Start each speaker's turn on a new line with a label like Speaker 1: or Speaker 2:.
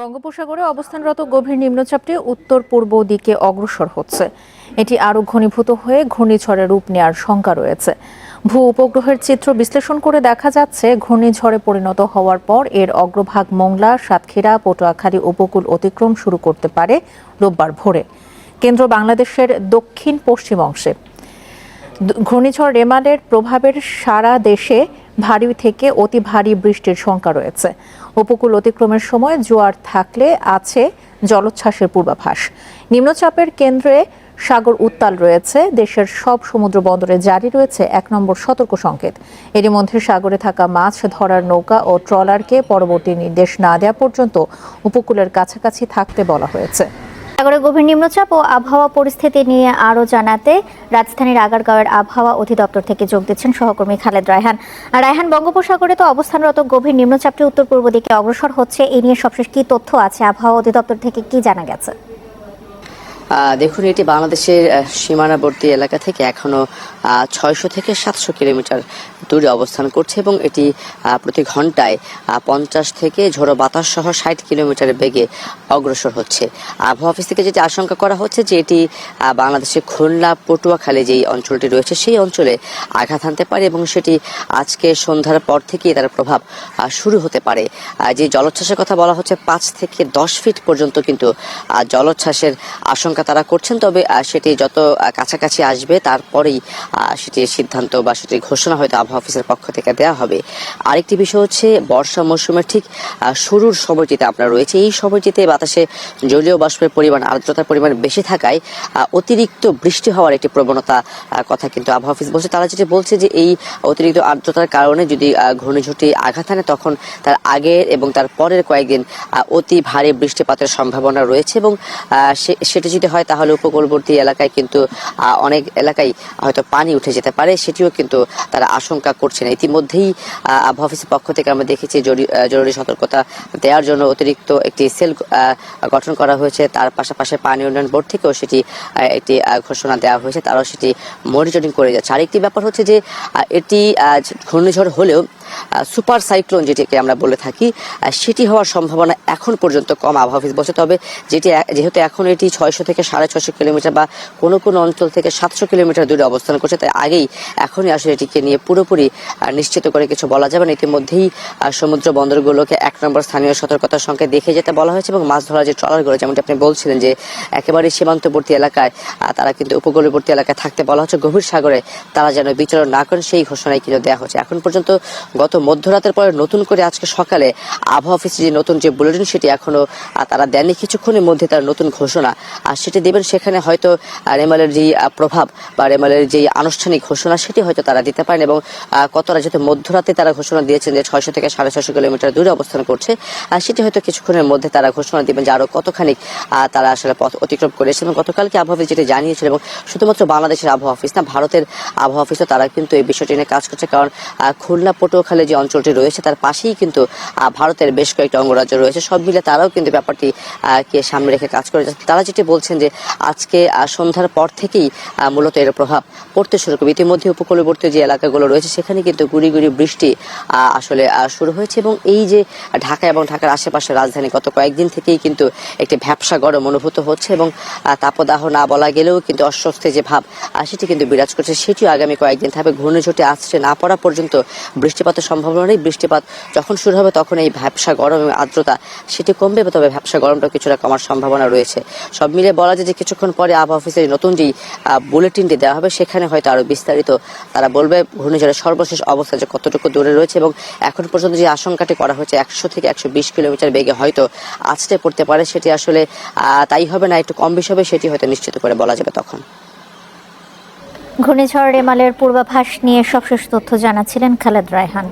Speaker 1: বঙ্গোপসাগরে অবস্থানরত গভীর নিম্নচাপটি উত্তর পূর্ব দিকে অগ্রসর হচ্ছে। এটি আরও ঘনীভূত হয়ে ঘূর্ণিঝড়ে রূপ নেওয়ার শঙ্কা রয়েছে। ভূ উপগ্রহের চিত্র বিশ্লেষণ করে দেখা যাচ্ছে, ঘূর্ণিঝড়ে পরিণত হওয়ার পর এর অগ্রভাগ মোংলা, সাতক্ষীরা, পটুয়াখালী উপকূল অতিক্রম শুরু করতে পারে রোববার ভোরে। কেন্দ্র বাংলাদেশের দক্ষিণ পশ্চিম অংশে। ঘূর্ণিঝড় রেমালের প্রভাবের সারা দেশে ভারী থেকে অতি ভারী বৃষ্টির শঙ্কা রয়েছে। উপকূল অতিক্রমের সময় জোয়ার থাকলে আছে জলোচ্ছ্বাসের পূর্বাভাস। নিম্নচাপের কেন্দ্রে সাগর উত্তাল রয়েছে। দেশের সব সমুদ্র বন্দরে জারি রয়েছে এক নম্বর সতর্ক সংকেত। এরই মধ্যে সাগরে থাকা মাছ, ধরার নৌকা ও ট্রলারকে পরবর্তী নির্দেশ না দেওয়া পর্যন্ত উপকূলের কাছাকাছি থাকতে বলা হয়েছে।
Speaker 2: সাগরে গভীর নিম্নচাপ ও আবহাওয়া পরিস্থিতি নিয়ে আরও জানাতে রাজধানীর আগারগাঁওয়ের আবহাওয়া অধিদপ্তর থেকে যোগ দিচ্ছেন সহকর্মী খালেদ রায়হান। আর রায়হান, বঙ্গোপসাগরে তো অবস্থানরত গভীর নিম্নচাপটি উত্তর পূর্ব দিকে অগ্রসর হচ্ছে। এ নিয়ে সবশেষ কি তথ্য আছে? আবহাওয়া অধিদপ্তর থেকে কি জানা গেছে?
Speaker 3: দেখুন, এটি বাংলাদেশের সীমানাবর্তী এলাকা থেকে এখনও ছয়শো থেকে সাতশো কিলোমিটার দূরে অবস্থান করছে এবং এটি প্রতি ঘন্টায় পঞ্চাশ থেকে ঝোড়ো বাতাস সহ ষাট কিলোমিটার বেগে অগ্রসর হচ্ছে। আবহাওয়া অফিস থেকে যেটি আশঙ্কা করা হচ্ছে যে এটি বাংলাদেশের খুলনা, পটুয়াখালী যেই অঞ্চলটি রয়েছে, সেই অঞ্চলে আঘাত হানতে পারে এবং সেটি আজকে সন্ধ্যার পর থেকেই তার প্রভাব শুরু হতে পারে। যে জলোচ্ছ্বাসের কথা বলা হচ্ছে, পাঁচ থেকে দশ ফিট পর্যন্ত কিন্তু জলোচ্ছ্বাসের আশঙ্কা তারা করছেন, তবে সেটি যত কাছাকাছি আসবে, তারপরেই সেটির সিদ্ধান্ত বা সেটির ঘোষণা হয়তো আবহাওয়া অফিসের পক্ষ থেকে দেওয়া হবে। আরেকটি বিষয় হচ্ছে, বর্ষা মৌসুমের ঠিক শুরুর সময়টিতে আপনার রয়েছে। এই সময়টিতে বাতাসে জলীয় বাষ্পের পরিমাণ, আর্দ্রতার পরিমাণ বেশি থাকায় অতিরিক্ত বৃষ্টি হওয়ার একটি প্রবণতা কথা কিন্তু আবহাওয়া অফিস বলছে। তারা যেটি বলছে যে, এই অতিরিক্ত আর্দ্রতার কারণে যদি ঘূর্ণিঝড়টি আঘাত আনে তখন তার আগের এবং তার পরের কয়েকদিন অতি ভারী বৃষ্টিপাতের সম্ভাবনা রয়েছে এবং সেটি যদি হয় তাহলে উপকূলবর্তী এলাকায় কিন্তু অনেক এলাকায় হয়তো পানি উঠে যেতে পারে, সেটিও কিন্তু তারা আশঙ্কা করছেন। ইতিমধ্যেই আবহাওয়া অফিসের পক্ষ থেকে আমরা দেখেছি জরুরি সতর্কতা দেওয়ার জন্য অতিরিক্ত একটি সেল গঠন করা হয়েছে। তার পাশাপাশি পানি উন্নয়ন বোর্ড থেকেও সেটি একটি ঘোষণা দেওয়া হয়েছে। তারাও সেটি মনিটরিং করে যাচ্ছে। আরেকটি ব্যাপার হচ্ছে যে এটি ঘূর্ণিঝড় হলেও সুপার সাইক্লোন যেটিকে আমরা বলে থাকি সেটি হওয়ার সম্ভাবনা এখন পর্যন্ত কম আবহাওয়া অফিস বলছে। তবে যেটি যেহেতু এখন এটি ছয়শো থেকে সাড়ে ছশো কিলোমিটার বা কোনো কোনো অঞ্চল থেকে সাতশো কিলোমিটার দূরে অবস্থান করছে, তাই আগেই এখনই আসলে এটিকে নিয়ে পুরোপুরি নিশ্চিত করে কিছু বলা যাবে না। ইতিমধ্যেই সমুদ্র বন্দরগুলোকে এক নম্বর স্থানীয় সতর্কতার সঙ্গে দেখে যেতে বলা হয়েছে এবং মাছ ধরার যে ট্রলারগুলো, যেমনটি আপনি বলছিলেন যে একেবারে সীমান্তবর্তী এলাকায় তারা কিন্তু উপকূলবর্তী এলাকায় থাকতে বলা হচ্ছে। গভীর সাগরে তারা যেন বিচরণ না করেন, সেই ঘোষণাই কিন্তু দেওয়া হচ্ছে এখন পর্যন্ত গত মধ্যরাতের পরে নতুন করে আজকে সকালে আবহাওয়া অফিসে যে নতুন যে বুলেটিন সেটি এখনও তারা দেননি। কিছুক্ষণের মধ্যে তার নতুন ঘোষণা, আর সেটি দেবেন সেখানে হয়তো রেমালের যে প্রভাব বা রেমালের যে আনুষ্ঠানিক ঘোষণা সেটি হয়তো তারা দিতে পারেন এবং কতটা যেহেতু মধ্যরাতে তারা ঘোষণা দিয়েছেন যে ছয়শো থেকে সাড়ে ছয়শো কিলোমিটার দূরে অবস্থান করছে আর সেটি হয়তো কিছুক্ষণের মধ্যে তারা ঘোষণা দিবেন যে আরও কতখানি তারা আসলে পথ অতিক্রম করেছে এবং গতকালকে আবহাওয়া যেটি জানিয়েছিল এবং শুধুমাত্র বাংলাদেশের আবহাওয়া অফিস না, ভারতের আবহাওয়া অফিসও তারা কিন্তু এই বিষয়টি নিয়ে কাজ করছে। কারণ খুলনা পটুয়াখালী যে অঞ্চলটি রয়েছে, তার পাশেই কিন্তু ভারতের বেশ কয়েকটি অঙ্গরাজ্য রয়েছে। সব মিলে তারাও কিন্তু ব্যাপারটি কে সামনে রেখে কাজ করে যাচ্ছে। তারা যেটি বলছেন যে, আজকে সন্ধ্যার পর থেকেই মূলত এর প্রভাব পড়তে শুরু করবে। ইতিমধ্যে উপকূলবর্তী যে এলাকাগুলো রয়েছে, সেখানে কিন্তু গুড়ি গুড়ি বৃষ্টি আসলে শুরু হয়েছে। এবং এই যে ঢাকা এবং ঢাকার আশেপাশে রাজধানী গত কয়েকদিন থেকেই কিন্তু একটি ভ্যাবসা গরম অনুভূত হচ্ছে এবং তাপদাহ না বলা গেলেও কিন্তু অস্বস্তি যে ভাব সেটি কিন্তু বিরাজ করছে। সেটিও আগামী কয়েকদিন থাকবে। ঘূর্ণিঝড়টি আসছে না পড়া পর্যন্ত বৃষ্টিপাতের সম্ভাবনা নেই। বৃষ্টিপাত যখন শুরু হবে তখন এই ভ্যাবসা গরম এবং আর্দ্রতা সেটি কমবে, তবে ভ্যাবসা গরমটা কিছুটা কমার সম্ভাবনা রয়েছে। সব মিলে বলা যায় যে কিছুক্ষণ পরে আবহাওয়া অফিসের নতুন যেই বুলেটিনটি দেওয়া হবে, সেখানে হয়তো আরও বিস্তারিত তারা বলবে। ঘূর্ণিঝড়ের সর্বশেষ অবস্থা যে কতটুকু দূরে রয়েছে এবং এখন পর্যন্ত যে আশঙ্কাটি করা হয়েছে, একশো থেকে একশো বিশ কিলোমিটার বেগে হয়তো আছড়ে পড়তে পারে, সেটি আসলে তাই হবে না, একটু কম বেশি হবে, সেটি হয়তো নিশ্চিত করে বলা যাবে তখন।
Speaker 2: ঘূর্ণিঝড় রেমালের পূর্বাভাস নিয়ে সবশেষ তথ্য জানাচ্ছিলেন খালেদ রায়হান।